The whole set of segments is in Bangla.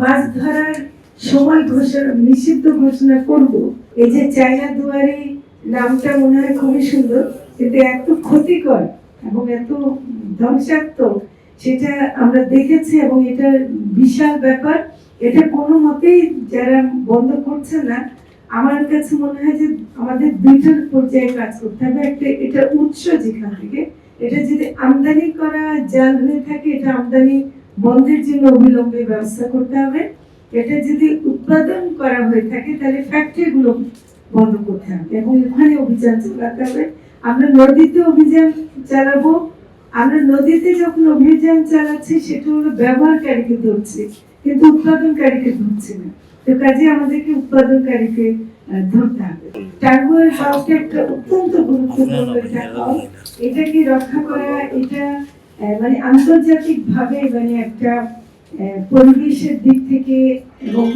মাছ ধরার সময় ঘোষণা, নিষিদ্ধ ঘোষণা করব। এই যে চায়না দুয়ারি নামটা মনে হয় খুবই সুন্দর, কিন্তু এত ক্ষতিকর এবং এত ধ্বংসাত্মক, সেটা আমরা দেখেছি এবং এটা বিশাল ব্যাপার। এটা কোনো মতেই যারা বন্ধ করছে না, আমার কাছে মনে হয় যে আমাদের দুইটার পর্যায়ে কাজ করতে হবে। একটা, এটা উৎস যেখান থেকে, এটা যদি আমদানি করা জাল হয়ে থাকে, এটা আমদানি বন্ধের জন্য অবিলম্বে ব্যবস্থা করতে হবে। এটা যদি উৎপাদন করা হয়ে থাকে তাহলে ফ্যাক্টরিগুলো বন্ধ করতে হবে এবং ওখানে অভিযান চালাতে হবে। আমরা নদীতে অভিযান চালাবো। আমরা নদীতে যখন অভিযান চালাচ্ছি সেটা হলো ব্যবহারকারীকে ধরছি কিন্তু উৎপাদনকারীকে ধরছি না। তো কাজে আমাদেরকে উৎপাদনকারীকে ধরতে হবে। টাঙ্গুয়ার একটা অত্যন্ত গুরুত্বপূর্ণ হাউস এটাকে রক্ষা করা এটা মানে আন্তর্জাতিক ভাবে মানে একটা পরিবেশের দিক থেকে এবং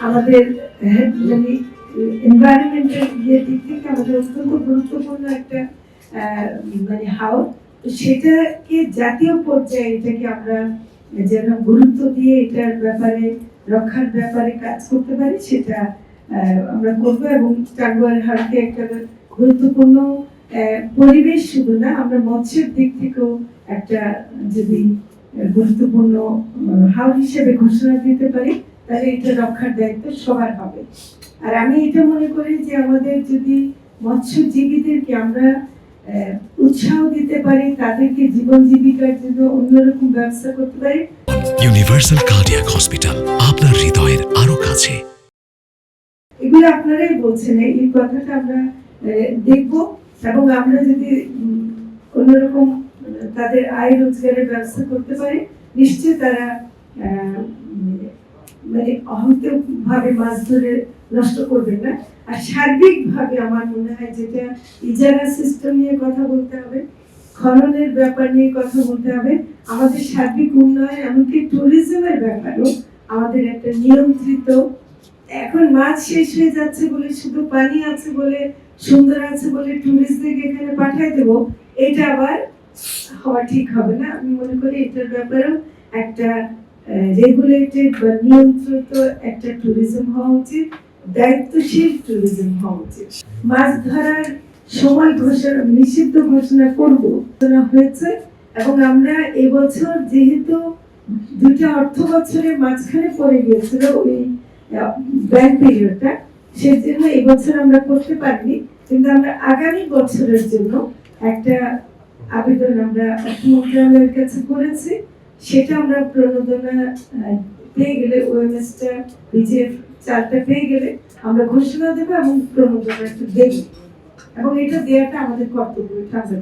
আমাদের মানে এনভায়রনমেন্টের দিক থেকে আমাদের অত্যন্ত গুরুত্বপূর্ণ একটা মানে হাউস সেটাকে জাতীয় পর্যায়ে এটাকে আমরা যেন গুরুত্ব দিয়ে এটার ব্যাপারে, রক্ষার ব্যাপারে কাজ করতে পারি, সেটা আমরা করব এবং টাঙ্গুয়ার হাটকে একটা গুরুত্বপূর্ণ পরিবেশ শুধু না আমরা মৎস্যের দিক থেকেও একটা যদি গুরুত্বপূর্ণ হাল হিসেবে ঘোষণা দিতে পারি তাহলে এটা রক্ষার দায়িত্ব সবার হবে। আর আমি এটা মনে করি যে আমাদের যদি মৎস্যজীবীদেরকে আমরা উৎসাহ দিতে পারি তাদেরকে জীবন জীবিকার জন্য অন্যরকম ব্যবস্থা করতে পারি। ইউনিভার্সাল কার্ডিয়াক হসপিটাল আপনার হৃদয়ের আরও কাছে। এগুলো আপনারাই বলছেন এই কথাটা আমরা দেখব। এবং আমরা যদি উম, কোনোরকম তাদের আয় রোজগারের ব্যবস্থা করতে পারি নিশ্চয়ই তারা মানে অহত ভাবে মাছ ধরে নষ্ট করবেন না। আর সার্বিক ভাবে আমার মনে হয় যেটা ইজারা সিস্টেম নিয়ে কথা বলতে হবে খননের ব্যাপার নিয়ে কথা বলতে হবে আমাদের সার্বিক উন্নয়ন এমনকি ট্যুরিজমের ব্যাপারেও আমাদের একটা নিয়ন্ত্রিত এখন মাছ শেষ হয়ে যাচ্ছে বলে শুধু পানি আছে বলে সুন্দর আছে বলে টুরিস্টদের এখানে পাঠাই দেবো। এটা আবার হওয়া ঠিক হবে না। আমি মনে করি এটার ব্যাপারেও একটা রেগুলেটেড বা নিয়ন্ত্রিত একটা ট্যুরিজম হওয়া উচিত, দায়িত্বশীল ট্যুরিজম হওয়া উচিত। মাছ ধরার সময় ঘোষণা, নিষিদ্ধ ঘোষণা করব, ঘোষণা হয়েছে। এবং আমরা এবছর যেহেতু দুটা অর্থ বছরের মাঝখানে পড়ে গিয়েছিল ওই ব্যাংক পিরিয়ডটা সেজন্য এবছর আমরা করতে পারিনি। কিন্তু আমরা আগামী বছরের জন্য একটা আবেদন আমরা মন্ত্রণালয়ের কাছে করেছি সেটা আমরা প্রণোদনা পেয়ে গেলে ওএমএসটা বিজেএফ চারটা পেয়ে গেলে আমরা ঘোষণা দেবো এবং প্রণোদনা একটু দেবো এবং এটা দেওয়াটা আমাদের কর্তব্য, এটা।